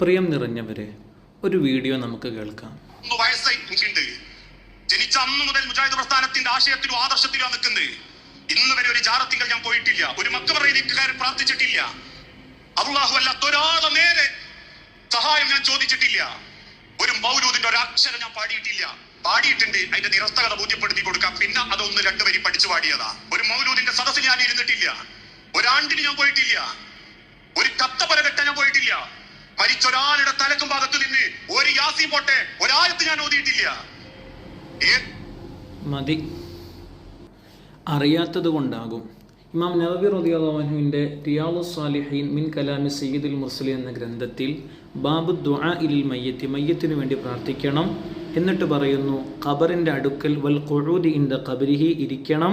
പ്രിയം നിറഞ്ഞവരെ ഒരു വീഡിയോ നമുക്ക് കേൾക്കാം. ജനിച്ച അന്ന് മുതൽ മുജാഹിദ് പ്രസ്ഥാനത്തിന്റെ ആശയത്തിലും ആദർശത്തിലും നിൽക്കുന്നത്. ഇന്ന് വരെ ഒരു ജാറത്തിങ്കൽ ഞാൻ പോയിട്ടില്ല. ഒരു മക്കബറയിലേക്ക് കയറി പ്രാർത്ഥിച്ചിട്ടില്ല. അള്ളാഹു അല്ലാത്ത ഒരാളെ നേരെ സഹായം ഞാൻ ചോദിച്ചിട്ടില്ല. ഒരു മൗലൂദിന്റെ ഒരു അക്ഷരം ഞാൻ പാടിയിട്ടില്ല. പാടിയിട്ടുണ്ട്. അതിന്റെ നിരസ്തകത ബോധ്യപ്പെടുത്തി കൊടുക്കാം. പിന്നെ അതൊന്ന് രണ്ടു വരി പഠിച്ചു പാടിയതാ. ഒരു മൗലൂദിന്റെ സദസ്സിൽ ഞാൻ ഇരുന്നിട്ടില്ല. ഒരാണ്ടിന് ഞാൻ പോയിട്ടില്ല. ഒരു കത്ത കെട്ടാൻ ഞാൻ പോയിട്ടില്ല. മരിച്ച ഒരാളുടെ തലക്കും ഭാഗത്ത് നിന്ന് ഒരു യാസി പോട്ടെ ഒരായത്ത് ഞാൻ ഓതിയിട്ടില്ല. മതി. അറിയാത്തത് കൊണ്ടാകും. ഇമാം നവബി റദിയാഹുവിന്റെ റിയാളു സാലിഹീൻ മിൻ കലാമി സയ്യിദുൽ മുർസലി എന്ന ഗ്രന്ഥത്തിൽ ബാബു ദ്വാ ഇൽ മയ്യത്തി മയ്യത്തിനു വേണ്ടി പ്രാർത്ഥിക്കണം. എന്നിട്ട് പറയുന്നു ഖബറിന്റെ അടുക്കൽ വൽ ഖുഊദി ഇൻദ ഖബരിഹി ഇരിക്കണം.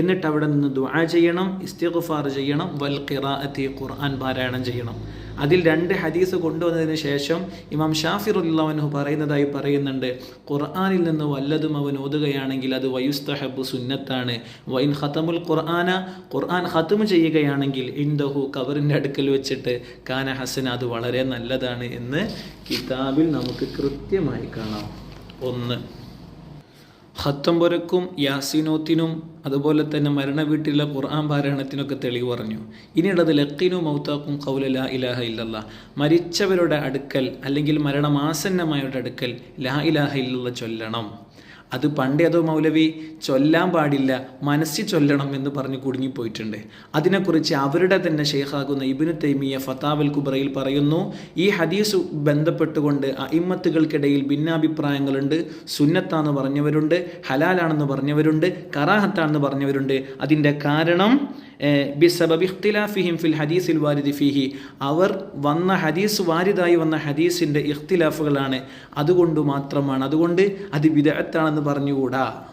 എന്നിട്ട് അവിടെ നിന്ന് ദുആ ചെയ്യണം ഇസ്തിഗ്ഫാർ ചെയ്യണം വൽ ഖിറാഅത്തി ഖുർആൻ പാരായണം ചെയ്യണം. അതിൽ രണ്ട് ഹദീസ് കൊണ്ടുവന്നതിന് ശേഷം ഇമാം ഷാഫി റുല്ലാവൻഹു പറയുന്നതായി പറയുന്നുണ്ട് ഖുർആാനിൽ നിന്ന് വല്ലതും അവൻ ഓതുകയാണെങ്കിൽ അത് വയുസ്തഹബു സുന്നത്താണ്. വൈൻ ഖത്തമുൽ ഖുർആന ഖുർആൻ ഖത്തും ചെയ്യുകയാണെങ്കിൽ ഇന്ദഹു കബറിന്റെ അടുക്കൽ വെച്ചിട്ട് കാന ഹസന അത് വളരെ നല്ലതാണ് എന്ന് കിതാബിൽ നമുക്ക് കൃത്യമായി കാണാം. ഒന്ന്. ഹത്തംപുരക്കും യാസിനോത്തിനും അതുപോലെ തന്നെ മരണ വീട്ടിലെ ഖുർആൻ പാരായണത്തിനൊക്കെ തെളിവ് പറഞ്ഞു. ഇനിയുള്ളത് ലക്കിനും മൗത്താക്കും കൗല ലാ ഇലാഹ ഇല്ലല്ല. മരിച്ചവരുടെ അടുക്കൽ അല്ലെങ്കിൽ മരണമാസന്നമായവരുടെ അടുക്കൽ ലാ ഇലാഹ ഇല്ലല്ല ചൊല്ലണം. അത് പണ്ടേ അതോ മൗലവി ചൊല്ലാൻ പാടില്ല മനസ്സിൽ ചൊല്ലണം എന്ന് പറഞ്ഞ് കുടുങ്ങിപ്പോയിട്ടുണ്ട്. അതിനെക്കുറിച്ച് അവരുടെ തന്നെ ഷെയ്ഖാകുന്ന ഇബിനു തൈമിയ ഫതാവൽ കുബ്രയിൽ പറയുന്നു ഈ ഹദീസ് ബന്ധപ്പെട്ടുകൊണ്ട് അയിമ്മത്തുകൾക്കിടയിൽ ഭിന്നാഭിപ്രായങ്ങളുണ്ട് സുന്നത്താന്ന് പറഞ്ഞവരുണ്ട് ഹലാലാണെന്ന് പറഞ്ഞവരുണ്ട് കറാഹത്താണെന്ന് പറഞ്ഞവരുണ്ട്. അതിന്റെ കാരണം ബിസബബ് ഇഖ്തിലാഫിഹിം ഫിൽ ഹദീസിൽ വാരിദി ഫിഹി. അവർ വന്ന ഹദീസ് വാരിദായി വന്ന ഹദീസിന്റെ ഇഖ്തിലാഫുകളാണ്. അതുകൊണ്ട് മാത്രമാണ് അതുകൊണ്ട് അത് വിദഗ്ധത്താണെന്ന് പറഞ്ഞുകൂടാ.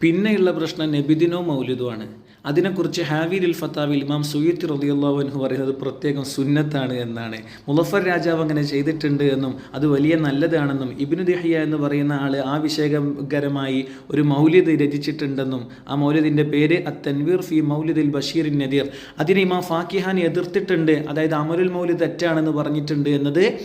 പിന്നെയുള്ള പ്രശ്നം നബിദിനോ മൗലിദോ ആണ് അതിനെക്കുറിച്ച് ഹാവിൽ ഫത്താവിൽ ഇമാം സുയത്തി എന്ന് പറയുന്നത് പ്രത്യേകം സുന്നത്താണ് എന്നാണ്. മുലഫർ രാജാവ് അങ്ങനെ ചെയ്തിട്ടുണ്ട് എന്നും അത് വലിയ നല്ലതാണെന്നും ഇബിനു ദഹിയ എന്ന് പറയുന്ന ആൾ ആ വിഷയകരമായി ഒരു മൗലിദ് രചിച്ചിട്ടുണ്ടെന്നും ആ മൗലിദിന്റെ പേര് അത്തൻവീർ ഫി മൗലിദിൽ ബഷീറിൻ നദീർ. അതിനെ ഇമാം ഫാക്കിഹാൻ എതിർത്തിട്ടുണ്ട്. അതായത് അമരുൽ മൗലിദ് തെറ്റാണെന്ന് പറഞ്ഞിട്ടുണ്ട് എന്നത്